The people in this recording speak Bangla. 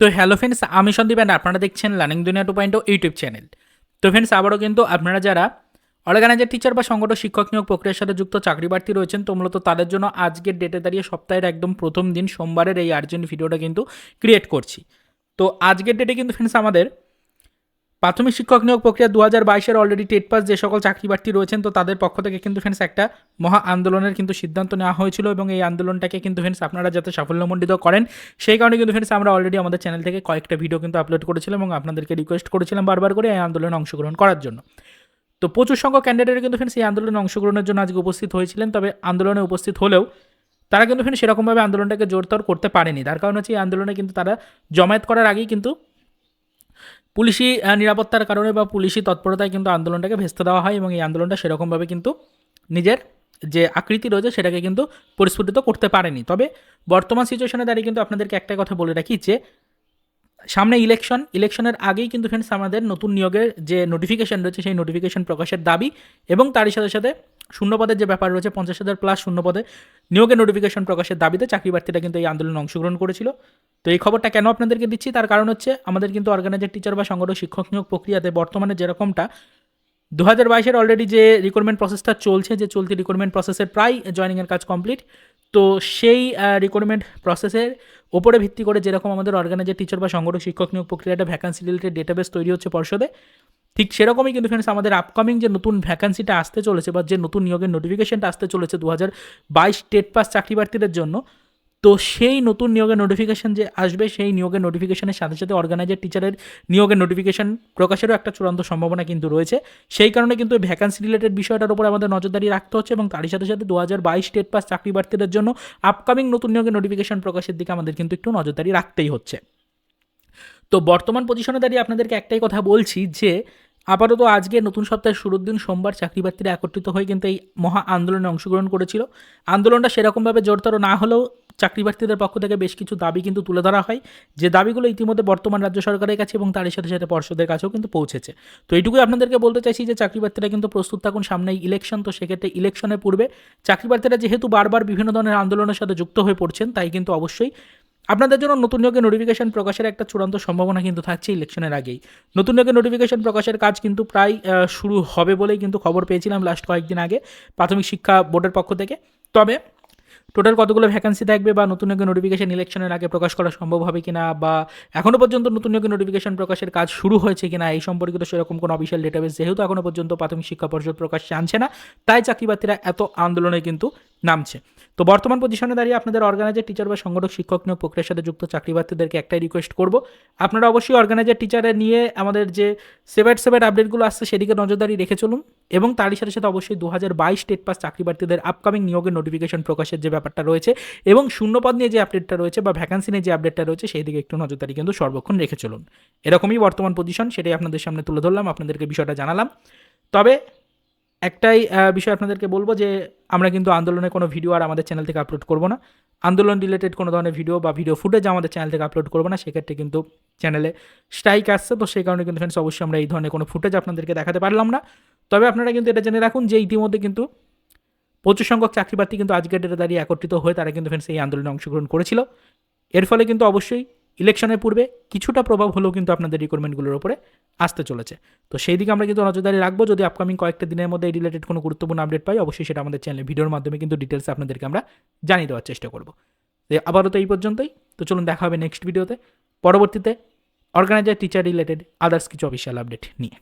তো হ্যালো ফ্রেন্ডস আমি সন্দীপ অ্যান্ড আপনারা দেখছেন learning Duniya two point YouTube channel তো ফ্রেন্ডস আবারও কিন্তু আপনারা যারা অর্গানাইজার টিচার বা সংগঠন শিক্ষক নিয়োগ প্রক্রিয়ার সাথে যুক্ত চাকরি প্রার্থী রয়েছেন তো মূলত তাদের জন্য আজকের ডেটে দাঁড়িয়ে সপ্তাহের একদম প্রথম দিন সোমবারের এই আর্জেন্ট ভিডিওটা কিন্তু ক্রিয়েট করছি। তো আজকের ডেটে কিন্তু ফ্রেন্ডস আমাদের প্রাথমিক শিক্ষক নিয়োগ প্রক্রিয়া দু হাজার বাইশের অলরেডি টেট পাস যে সকল চাকরি প্রার্থী রয়েছেন, তো তাদের পক্ষ থেকে কিন্তু ফ্রেন্ডস একটা মহা আন্দোলনের কিন্তু সিদ্ধান্ত নেওয়া হয়েছিল এবং এই আন্দোলনটাকে কিন্তু ফ্রেন্ডস আপনারা যাতে সাফল্যমণ্ডিত করেন, সেই কারণে কিন্তু ফ্রেন্ডস আমরা অলরেডি আমাদের চ্যানেল থেকে কয়েকটা ভিডিও কিন্তু আপলোড করেছিলাম এবং আপনাদেরকে রিকোয়েস্ট করেছিলাম বারবার করে এই আন্দোলনে অংশগ্রহণ করার জন্য। তো প্রচুর সংখ্যক ক্যান্ডিডেট কিন্তু ফ্রেন্ডস এই আন্দোলনে অংশগ্রহণের জন্য আজকে উপস্থিত হয়েছিলেন, তবে আন্দোলনে উপস্থিত হলেও তারা কিন্তু ফ্রেন্ডস সেরকমভাবে আন্দোলনটাকে জোরতর করতে পারেনি। তার কারণ হচ্ছে এই আন্দোলনে কিন্তু তারা জমায়েত করার আগেই কিন্তু পুলিশি নিরাপত্তার কারণে বা পুলিশি তৎপরতায় কিন্তু আন্দোলনটাকে ভেস্তে দেওয়া হয় এবং এই আন্দোলনটা সেরকমভাবে কিন্তু নিজের যে আকৃতি রয়েছে সেটাকে কিন্তু পরিস্ফুটিত করতে পারেনি। তবে বর্তমান সিচুয়েশনে দাঁড়িয়ে কিন্তু আপনাদেরকে একটা কথা বলে রাখি যে, সামনে ইলেকশন ইলেকশনের আগেই কিন্তু ফ্রেন্ডস আমাদের নতুন নিয়োগের যে নোটিফিকেশন রয়েছে সেই নোটিফিকেশন প্রকাশের দাবি এবং তারই সাথে সাথে শূন্যপদের যে ব্যাপার রয়েছে, পঞ্চাশ হাজার প্লাস শূন্যপদে নিয়োগের নোটিফিকেশন প্রকাশের দাবিতে চাকরি প্রার্থীরা কিন্তু এই আন্দোলনে অংশগ্রহণ করেছিল। তো এই খবরটা কেন আপনাদেরকে দিচ্ছি? তার কারণ হচ্ছে আমাদের কিন্তু অর্গানাইজার টিচার বা সংগঠন শিক্ষক নিয়োগ প্রক্রিয়াতে বর্তমানে যেরকমটা দু হাজার বাইশের অলরেডি যে রিক্রুটমেন্ট প্রসেসটা চলছে, যে চলতি রিক্রুটমেন্ট প্রসেসের প্রায় জয়নিংয়ের কাজ কমপ্লিট তো সেই রিক্রুটমেন্ট প্রসেসের ওপরে ভিত্তি করে যেরকম আমাদের অর্গানাইজার টিচার বা সংগঠন শিক্ষক নিয়োগ প্রক্রিয়াটা ভ্যাকান্সি রিলেটেড ডেটাবেস তৈরি হচ্ছে পর্ষদে ঠিক সেরকমই কিন্তু ফ্রেন্ডস আমাদের আপকামিং যে নতুন ভ্যাকান্সিটা আসতে চলেছে বা যে নতুন নিয়োগের নোটিফিকেশনটা আসতে চলেছে দু হাজার বাইশ টেট পাস চাকরি প্রার্থীদের জন্য, তো সেই নতুন নিয়োগের নোটিফিকেশন যে আসবে, সেই নিয়োগের নোটিফিকেশনের সাথে সাথে অর্গানাইজার টিচারের নিয়োগের নোটিফিকেশন প্রকাশেরও একটা চূড়ান্ত সম্ভাবনা কিন্তু রয়েছে। সেই কারণে কিন্তু ভ্যাকান্সি রিলেটেড বিষয়টার উপর আমাদের নজরদারি রাখতে হচ্ছে এবং তারই সাথে সাথে দু হাজার বাইশ টেট পাস চাকরি প্রার্থীদের জন্য আপকামিং নতুন নিয়োগের নোটিফিকেশন প্রকাশের দিকে আমাদের কিন্তু একটু নজরদারি রাখতেই হচ্ছে। তো বর্তমান পজিশনে দাঁড়িয়ে আপনাদেরকে একটাই কথা বলছি যে আপাতত আজকে নতুন সপ্তাহের শুরুর দিন সোমবার চাকরি প্রার্থীরা একত্রিত হয়ে কিন্তু এই মহা আন্দোলনে অংশগ্রহণ করেছিল। আন্দোলনটা সেরকমভাবে জোরতর না হলেও চাকরি প্রার্থীদের পক্ষ থেকে বেশ কিছু দাবি কিন্তু তুলে ধরা হয়। যে দাবিগুলো ইতিমধ্যে বর্তমান রাজ্য সরকারের কাছে এবং তারই সাথে সাথে পর্ষদের কাছেও কিন্তু পৌঁছেছে। তো এইটুকুই আপনাদেরকে বলতে চাইছি যে চাকরি প্রার্থীরা কিন্তু প্রস্তুত থাকুন সামনেই ইলেকশন, তো সেক্ষেত্রে ইলেকশনের পূর্বে চাকরি প্রার্থীরা যেহেতু বারবার বিভিন্ন ধরনের আন্দোলনের সাথে যুক্ত হয়ে পড়ছেন, তাই কিন্তু অবশ্যই আপনাদের জন্য নতুন নিয়োগের নোটিফিকেশন প্রকাশের একটা চূড়ান্ত সম্ভাবনা কিন্তু থাকছে ইলেকশনের আগেই। নতুন নিয়োগের নোটিফিকেশন প্রকাশের কাজ কিন্তু প্রায় শুরু হবে বলেই কিন্তু খবর পেয়েছিলাম লাস্ট কয়েকদিন আগে প্রাথমিক শিক্ষা বোর্ডের পক্ষ থেকে। তবে টোটাল কতগুলো ভ্যাকান্সি থাকবে বা নতুন নিয়োগের নোটিফিকেশন ইলেকশনের আগে প্রকাশ করা সম্ভব হবে কিনা বা এখনও পর্যন্ত নতুন নিয়োগের নোটিফিকেশন প্রকাশের কাজ শুরু হয়েছে কিনা এই সম্পর্কিত সেরকম কোনো অফিসিয়াল ডেটাবেস যেহেতু এখনও পর্যন্ত প্রাথমিক শিক্ষা পর্ষদ প্রকাশ আনছে না, তাই চাকরি প্রার্থীরা এত আন্দোলনে কিন্তু নামছে। তো বর্তমান পজিশনে দাঁড়িয়ে আপনাদের অর্গানাইজার টিচার বা সংগঠক, শিক্ষক নিয়োগ প্রক্রিয়ার সাথে যুক্ত চাকরি প্রার্থীদেরকে একটাই রিকোয়েস্ট করব। আপনারা অবশ্যই অর্গানাইজার টিচারে নিয়ে আমাদের যে সেভেট সেভেট আপডেটগুলো আসছে সেদিকে নজরদারি রেখে চলুন এবং তারই সাথে সাথে অবশ্যই দু হাজার বাইশ টেট পাস চাকরি প্রার্থীদের আপকামিং নিয়োগের নোটিফিকেশন প্রকাশের যে ব্যাপারটা রয়েছে এবং শূন্যপদ নিয়ে যে আপডেটটা রয়েছে বা ভ্যাকান্সি নিয়ে যে আপডেটটা রয়েছে সেই দিকে একটু নজরদারি কিন্তু সর্বক্ষণ রেখে চলুন। এরকমই বর্তমান পজিশন সেটাই আপনাদের সামনে তুলে ধরলাম, আপনাদেরকে বিষয়টা জানালাম। তবে একটাই বিষয় আপনাদেরকে বলব যে, আমরা কিন্তু আন্দোলনের কোনো ভিডিও আর আমাদের চ্যানেল থেকে আপলোড করব না। আন্দোলন রিলেটেড কোনো ধরনের ভিডিও বা ভিডিও ফুটেজ আমাদের চ্যানেল থেকে আপলোড করব না, সেক্ষেত্রে কিন্তু চ্যানেলে স্ট্রাইক আসছে। তো সেই কারণে কিন্তু ফ্রেন্ডস অবশ্যই আমরা এই ধরনের কোনো ফুটেজ আপনাদেরকে দেখাতে পারলাম না। তবে আপনারা কিন্তু এটা জেনে রাখুন যে ইতিমধ্যে কিন্তু প্রচুর সংখ্যক চাকরি প্রার্থী কিন্তু আজকের ডেটে দাঁড়িয়ে একত্রিত হয়ে তারা কিন্তু ফ্রেন্ডস এই আন্দোলনে অংশগ্রহণ করেছিল। এর ফলে কিন্তু অবশ্যই ইলেকশনের পূর্বে কিছুটা প্রভাব হলেও কিন্তু আপনাদের রিকোয়ারমেন্টগুলোর উপরে আসতে চলেছে। তো সেই দিকে আমরা কিন্তু নজরদারি রাখব। যদি আপকামিং কয়েকটা দিনের মধ্যে এই রিলেটেড কোনো গুরুত্বপূর্ণ আপডেট পাই, অবশ্যই সেটা আমাদের চ্যানেলে ভিডিওর মাধ্যমে কিন্তু ডিটেলস আপনাদেরকে আমরা জানিয়ে দেওয়ার চেষ্টা করব। তো আপাতত এই পর্যন্তই। তো চলুন দেখা হবে নেক্সট ভিডিওতে পরবর্তীতে অর্গানাইজার টিচার রিলেটেড আদার্স কিছু অফিসিয়াল আপডেট নিয়ে।